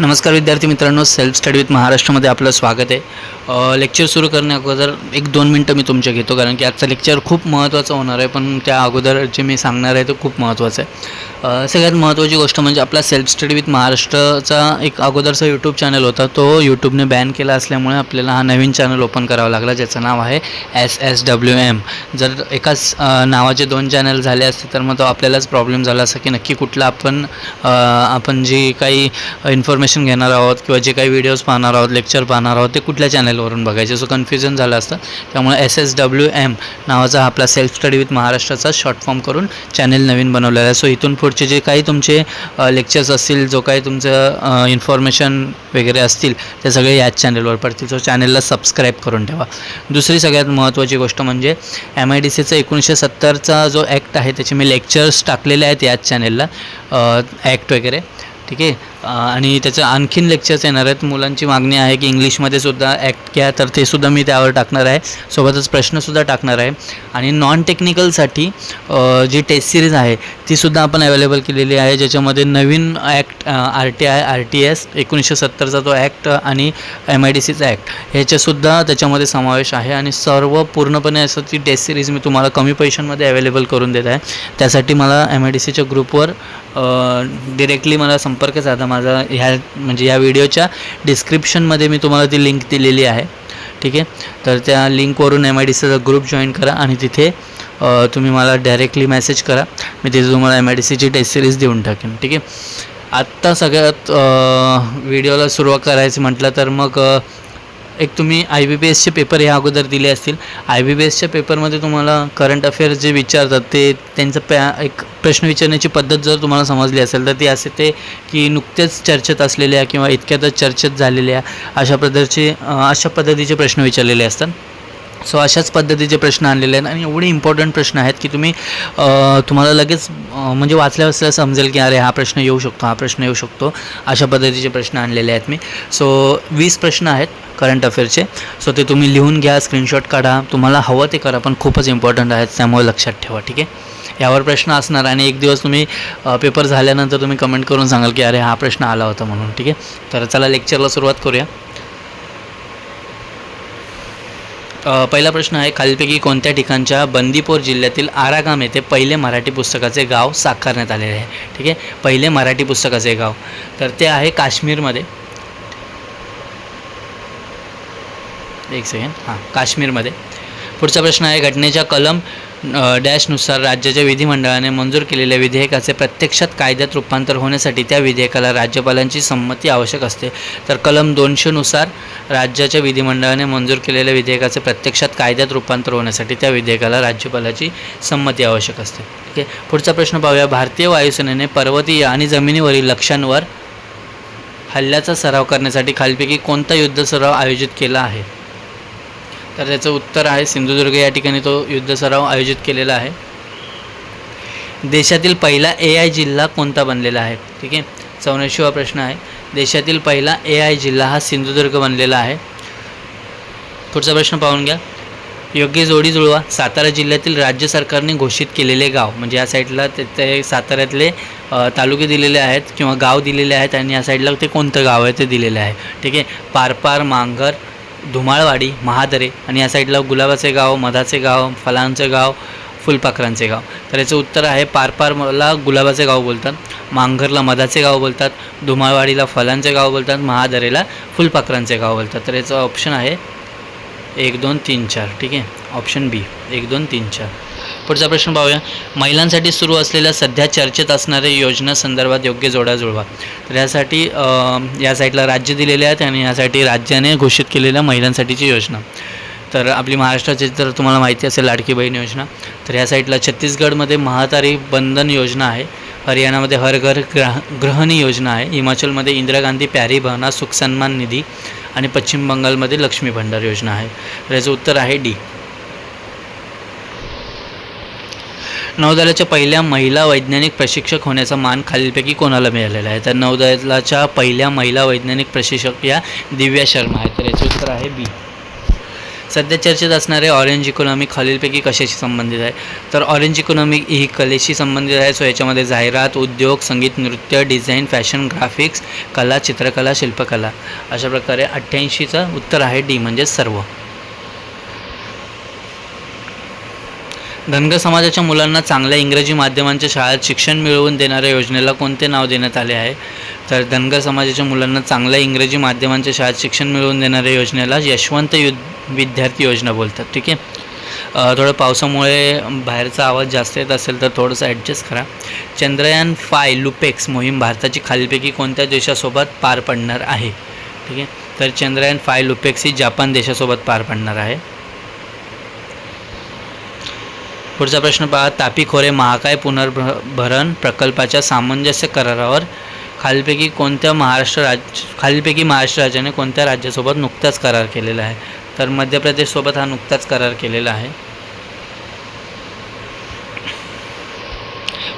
नमस्कार विद्यार्थी मित्रांनो सेल्फ स्टडी विथ महाराष्ट्रामध्ये आपलं स्वागत आहे. लेक्चर सुरू करण्या अगोदर एक दोन मिनटं मी तुमच्या घेतो कारण की आजचा लेक्चर खूप महत्त्वाचं होणार आहे पण त्या अगोदर जे मी सांगणार आहे ते खूप महत्त्वाचं आहे. सगळ्यात महत्त्वाची गोष्ट म्हणजे आपला सेल्फ स्टडी विथ महाराष्ट्राचा एक अगोदरचा यूट्यूब चॅनल होता. तो यूट्यूबने बॅन केला असल्यामुळे आपल्याला हा नवीन चॅनल ओपन करावा लागला ज्याचं नाव आहे एस एस डब्ल्यू एम जर एकाच नावाचे दोन चॅनल झाले असते तर मग तो आपल्यालाच प्रॉब्लेम झाला असा की नक्की कुठला आपण आपण जी काही इन्फॉर्मेशन घेणार आहोत किंवा जे काही व्हिडिओज पाहणार आहोत लेक्चर पाहणार आहोत ते कुठल्या चॅनलवरून बघायचे? सो कन्फ्युजन झालं असतं. त्यामुळे एस एस डब्ल्यू एम नावाचा आपला सेल्फ स्टडी विथ महाराष्ट्राचा शॉर्ट फॉर्म करून चॅनल नवीन बनवलेला आहे. सो इथून पुढचे जे काही तुमचे लेक्चर्स असतील जो काही तुमचं इन्फॉर्मेशन वगैरे असतील ते सगळे याच चॅनलवर पडतील. सो चॅनलला सबस्क्राईब करून ठेवा. दुसरी सगळ्यात महत्त्वाची गोष्ट म्हणजे एम आय डी सीचा एकोणीसशे सत्तरचा जो ॲक्ट आहे त्याचे मी लेक्चर्स टाकलेले आहेत याच चॅनलला ॲक्ट वगैरे. ठीक आहे? आणि त्याचं आणखीन लेक्चर्स येणार आहेत. मुलांची मागणी आहे की इंग्लिशमध्ये सुद्धा ॲक्ट घ्या. तर ते सुद्धा मी त्यावर टाकणार आहे. सोबतच प्रश्नसुद्धा टाकणार आहे. आणि नॉन टेक्निकलसाठी जी टेस्ट सिरीज आहे तीसुद्धा आपण अवेलेबल केलेली आहे. ज्याच्यामध्ये नवीन act R T I R T S एकोणीसशे सत्तरचा तो ॲक्ट आणि एम आय डी सीचा ॲक्ट ह्याच्यासुद्धा त्याच्यामध्ये समावेश आहे. आणि सर्व पूर्णपणे असं ती टेस्ट सिरीज मी तुम्हाला कमी पैशांमध्ये अवेलेबल करून देत आहे. त्यासाठी मला एम आय डी सीच्या ग्रुपवर डिरेक्टली मला संपर्क साधा. माझा ह्या म्हणजे या व्हिडिओच्या डिस्क्रिप्शनमध्ये मी तुम्हाला ती लिंक दिलेली आहे. ठीक आहे? तर त्या लिंकवरून एम आय डी सीचा ग्रुप जॉईन करा आणि तिथे तुम्ही मला डायरेक्टली मेसेज करा. मी तिथे तुम्हाला एम आय डी सीची टेस्ट सिरीज देऊन टाकेन. ठीक आहे? आत्ता सगळ्यात व्हिडिओला सुरुवात करायचं म्हटलं तर मग एक तुम्ही आय बी बी एसचे पेपर ह्या अगोदर दिले असतील. आय बी बी एसच्या पेपरमध्ये तुम्हाला करंट अफेअर्स जे विचारतात ते त्यांचं पॅ एक प्रश्न विचारण्याची पद्धत जर तुम्हाला समजली असेल तर ती असे ते की नुकत्याच चर्चेत असलेल्या किंवा इतक्यातच चर्चेत झालेल्या अशा पद्धतीचे अशा पद्धतीचे प्रश्न विचारलेले असतात. सो अशाच पद्धतीचे प्रश्न आणलेले आहेत आणि एवढे इम्पॉर्टंट प्रश्न आहेत की तुम्ही तुम्हाला लगेच म्हणजे वाचल्या वाचल्या समजेल की अरे हा प्रश्न येऊ शकतो हा प्रश्न येऊ शकतो. अशा पद्धतीचे प्रश्न आणलेले आहेत मी. सो वीस प्रश्न आहेत करंट अफेअरचे सो ते तुम्ही लिहून घ्या स्क्रीनशॉट काढा. तुम्हाला हवं ते करा पण खूपच इम्पॉर्टंट आहेत त्यामुळे लक्षात ठेवा ठीक आहे? यावर प्रश्न असणार आणि एक दिवस तुम्ही पेपर झाल्यानंतर तुम्ही कमेंट करून सांगाल की अरे हा प्रश्न आला होता म्हणून ठीक आहे? तर चला लेक्चरला सुरुवात करूया. पहिला प्रश्न आहे खालीलपैकी कोणत्या ठिकाणच्या बंदीपोर जिल्ह्यातील आरागाम येथे पहिले मराठी पुस्तकाचे गाव साकारण्यात आलेले आहे? ठीक आहे? पहिले मराठी पुस्तकाचे गाव. तर ते आहे काश्मीरमध्ये. एक सेकंड हां काश्मीरमध्ये. पुढचा प्रश्न आहे घटनेच्या कलम डॅशनुसार राज्याच्या विधिमंडळाने मंजूर केलेल्या विधेयकाचे प्रत्यक्षात कायद्यात रूपांतर होण्यासाठी त्या विधेयकाला राज्यपालांची संमती आवश्यक असते. तर कलम दोनशेनुसार राज्याच्या विधिमंडळाने मंजूर केलेल्या विधेयकाचे प्रत्यक्षात कायद्यात रूपांतर होण्यासाठी त्या विधेयकाला राज्यपालाची संमती आवश्यक असते. ठीक आहे पुढचा प्रश्न पाहूया. भारतीय वायुसेनेने पर्वतीय आणि जमिनीवरील लक्ष्यांवर हल्ल्याचा सराव करण्यासाठी खालपैकी कोणता युद्ध सराव आयोजित केला आहे? तर त्याचं उत्तर आहे सिंधुदुर्ग या ठिकाणी तो युद्ध सराव आयोजित केलेला आहे. देशातील पहिला ए आय जिल्हा कोणता बनलेला आहे? ठीक आहे? चौऱ्याऐंशीवा प्रश्न आहे. देशातील पहिला ए आय जिल्हा हा सिंधुदुर्ग बनलेला आहे. पुढचा प्रश्न पाहून घ्या. योग्य जोडी जुळवा. सातारा जिल्ह्यातील राज्य सरकारने घोषित केलेले गाव म्हणजे या साईडला ते ते साताऱ्यातले तालुके दिलेले आहेत किंवा गाव दिलेले आहेत आणि या साईडला ते कोणतं गाव आहे ते दिलेलं आहे. ठीक आहे? पारपार मांगर धुमाळवाडी महादरे आणि या साईडला गुलाबाचे गाव मधाचे गाव फलांचे गाव फुलपाखरांचे गाव. तर याचं उत्तर आहे पारपारला गुलाबाचे गाव बोलतात मांघरला मधाचे गाव बोलतात धुमाळवाडीला फलांचे गाव बोलतात महादरेला फुलपाखरांचे गाव बोलतात. तर याचं ऑप्शन आहे एक दोन तीन चार. ठीक आहे? ऑप्शन बी एक दोन तीन चार. पुढचा प्रश्न पाहूया. महिलांसाठी सुरू असलेल्या सध्या चर्चेत असणाऱ्या योजना संदर्भात योग्य जोडा जुळवा. तर यासाठी या साईडला राज्य दिलेले आहेत आणि यासाठी राज्याने घोषित केलेल्या महिलांसाठीची योजना. तर आपली महाराष्ट्राची तर तुम्हाला माहिती असेल लाडकी बहीण योजना तर या साईडला छत्तीसगडमध्ये महातारी बंधन योजना आहे हरियाणामध्ये हर घर ग्रह ग्रहणी योजना आहे हिमाचलमध्ये इंदिरा गांधी प्यारी भवना सुख सन्मान निधी आणि पश्चिम बंगालमध्ये लक्ष्मी भंडार योजना आहे. तर याचं उत्तर आहे डी. नौदलाच्या पहिल्या महिला वैज्ञानिक प्रशिक्षक होण्याचा मान खालीलपैकी कोणाला मिळालेला आहे? तर नौदलाच्या पहिल्या महिला वैज्ञानिक प्रशिक्षक या दिव्या शर्मा आहेत. तर याचे उत्तर आहे बी. सध्या चर्चेत असणारे ऑरेंज इकॉनॉमी खालीलपैकी कशाशी संबंधित आहे? तर ऑरेंज इकॉनॉमी ही कलेशी संबंधित आहे. सो याच्यामध्ये जाहिरात उद्योग संगीत नृत्य डिझाईन फॅशन ग्राफिक्स कला चित्रकला शिल्पकला. अशा प्रकारे अठ्ठ्याऐंशीचं उत्तर आहे डी म्हणजे सर्व. धनगर समाजाच्या मुलांना चांगल्या इंग्रजी माध्यमांच्या शाळेत शिक्षण मिळवून देणाऱ्या योजनेला कोणते नाव देण्यात आले आहे? तर धनगर समाजाच्या मुलांना चांगल्या इंग्रजी माध्यमांच्या शाळेत शिक्षण मिळवून देणाऱ्या योजनेला यशवंत यु विद्यार्थी योजना बोलतात. ठीक आहे? थोडं पावसामुळे बाहेरचा आवाज जास्त येत असेल तर थोडंसं ॲडजस्ट करा. चंद्रयान फाय लुपेक्स मोहीम भारताची खालीपैकी कोणत्या देशासोबत पार पडणार आहे? ठीक आहे? तर चंद्रयान फाय लुपेक्स ही जापान देशासोबत पार पडणार आहे. पुढचा प्रश्न पहा. तापी खोरे महाकाय पुनर्भरण प्रकल्पाच्या सामंजस्य करारावर खालीलपैकी कोणत्या महाराष्ट्र राज्य खालीलपैकी महाराष्ट्र राज्याने कोणत्या राज्यासोबत नुकताच करार केलेला आहे? तर मध्य प्रदेशसोबत हा नुकताच करार केलेला आहे.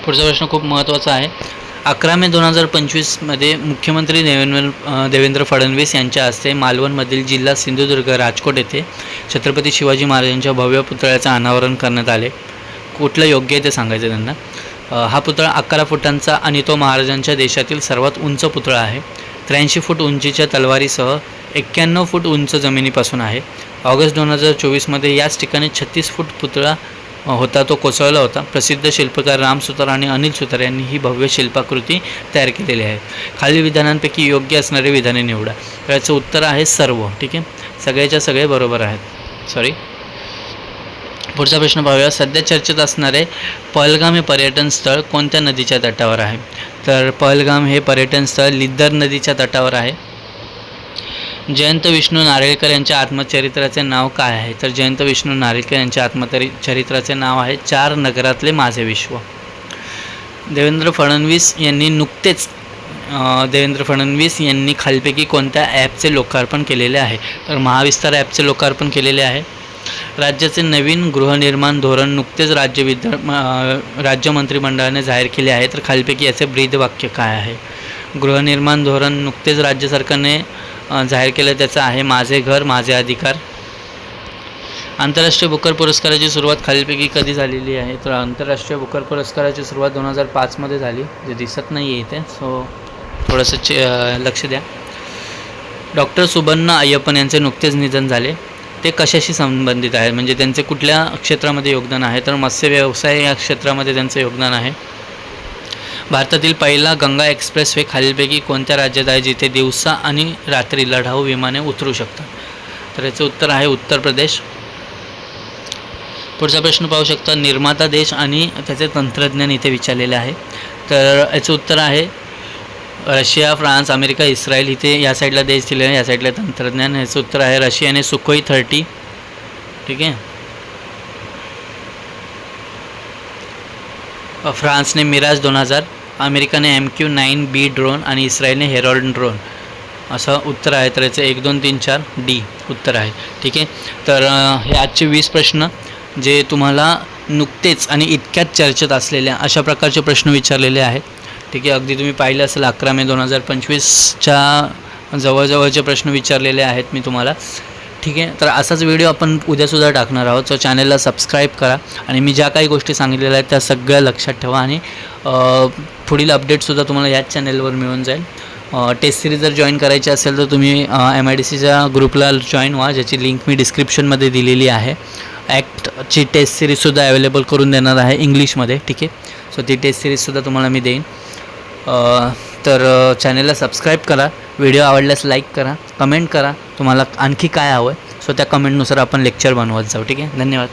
पुढचा प्रश्न खूप महत्त्वाचा आहे. अकरा मे दोन हजार पंचवीसमध्ये मुख्यमंत्री देवेंद्र देवेंद्र फडणवीस यांच्या हस्ते मालवणमधील जिल्हा सिंधुदुर्ग राजकोट येथे छत्रपती शिवाजी महाराजांच्या भव्य पुतळ्याचं अनावरण करण्यात आले. कुठलं योग्य आहे ते सांगायचं त्यांना? हा पुतळा अकरा फुटांचा आणि तो महाराजांच्या देशातील सर्वात उंच पुतळा आहे. त्र्याऐंशी फूट उंचीच्या तलवारीसह एक्क्याण्णव फूट उंच जमिनीपासून आहे. ऑगस्ट दोन हजार चोवीसमध्ये याच ठिकाणी छत्तीस फूट पुतळा होता तो कोसळला होता. प्रसिद्ध शिल्पकार राम सुतार आणि अनिल सुतार यांनी ही भव्य शिल्पाकृती तयार केलेली आहे. खालील विधानांपैकी योग्य असणारे विधाने निवडा. याचं उत्तर आहे सर्व. ठीक आहे? सगळ्याच्या सगळे बरोबर आहेत. सॉरी पुढचा प्रश्न पाहूया. सध्या चर्चेत असणारे पहलगाम हे पर्यटन स्थळ कोणत्या नदीच्या तटावर आहे? तर पहलगाम हे पर्यटन स्थळ लिद्दर नदीच्या तटावर आहे. जयंत विष्णू नारळीकर यांच्या आत्मचरित्राचे नाव काय आहे? तर जयंत विष्णू नारळीकर यांच्या आत्मचरि चरित्राचे नाव आहे चार नगरातले माझे विश्व. देवेंद्र फडणवीस यांनी नुकतेच देवेंद्र फडणवीस यांनी खालपैकी कोणत्या ॲपचे लोकार्पण केलेले आहे? तर महाविस्तार ॲपचे लोकार्पण केलेले आहे. राज्याचे नवीन गृहनिर्माण धोरण नुकतेच राज्य विद्या राज्य मंत्रिमंडळाने जाहीर केले आहे. तर खालपैकी याचे ब्रीद वाक्य काय आहे? गृहनिर्माण धोरण नुकतेच राज्य सरकारने जाहीर केलं त्याचं आहे माझे घर माझे अधिकार. आंतरराष्ट्रीय बुकर पुरस्काराची सुरुवात खालीलपैकी कधी झालेली आहे? तर आंतरराष्ट्रीय बुकर पुरस्काराची सुरुवात दोन हजार पाचमध्ये झाली जे दिसत नाही आहे इथे सो थोडंसं चे लक्ष द्या. डॉक्टर सुबन्ना अय्यप्पन यांचे नुकतेच निधन झाले. ते कशाशी संबंधित आहे म्हणजे त्यांचे कुठल्या क्षेत्रामध्ये योगदान आहे? तर मत्स्य व्यवसाय या क्षेत्रामध्ये त्यांचं योगदान आहे. भारतातील पहिला गंगा एक्सप्रेस वे खालीलपैकी कोणत्या राज्यात आहे जिथे दिवसा आणि रात्री लढाऊ विमाने उतरू शकतात? तर याचं उत्तर आहे उत्तर प्रदेश. पुढचा प्रश्न पाहू शकता निर्माता देश आणि त्याचे तंत्रज्ञान इथे विचारलेले आहे. तर याचं उत्तर आहे रशिया फ्रान्स अमेरिका इस्रायल इथे या साईडला देश दिले आहे या साईडला तंत्रज्ञान. याचं उत्तर आहे रशियाने सुकोई थर्टी. ठीक आहे? फ्रान्सने मिराज दोन हजार. अमेरिकाने M Q nine B drone आणि इस्रायलने हेरॉल्ड ड्रोन असं उत्तर आहे तर याचं एक दोन तीन चार डी उत्तर आहे. ठीक आहे? तर हे आजचे वीस प्रश्न जे तुम्हाला नुकतेच आणि इतक्याच चर्चेत असलेल्या अशा प्रकारचे प्रश्न विचारलेले आहेत. ठीक आहे? अगदी तुम्ही पाहिलं असेल अकरा मे दोन हजार पंचवीसच्या जवळजवळचे प्रश्न विचारलेले आहेत मी तुम्हाला. ठीक आहे? तर असाच व्हिडिओ आपण उद्यासुद्धा टाकणार आहोत. सो चॅनलला सबस्क्राईब करा. आणि मी ज्या काही गोष्टी सांगितलेल्या आहेत त्या सगळ्या लक्षात ठेवा. आणि पुढील अपडेटसुद्धा तुम्हाला याच चॅनेलवर मिळून जाईल. टेस्ट सिरीज जर जॉईन करायची असेल तर तुम्ही एम आय डी सीच्या ग्रुपला जॉईन व्हा ज्याची लिंक मी डिस्क्रिप्शनमध्ये दिलेली आहे. ॲक्टची टेस्ट सिरीजसुद्धा अवेलेबल करून देणार आहे इंग्लिशमध्ये ठीक आहे? सो ती टेस्ट सिरीजसुद्धा तुम्हाला मी देईन. तर चॅनलला सबस्क्राईब करा. व्हिडिओ आवडल्यास लाईक करा. कमेंट करा. तुम्हाला आणखी काय हवं आहे सो त्या कमेंटनुसार आपण लेक्चर बनवत जाऊ ठीक आहे? धन्यवाद.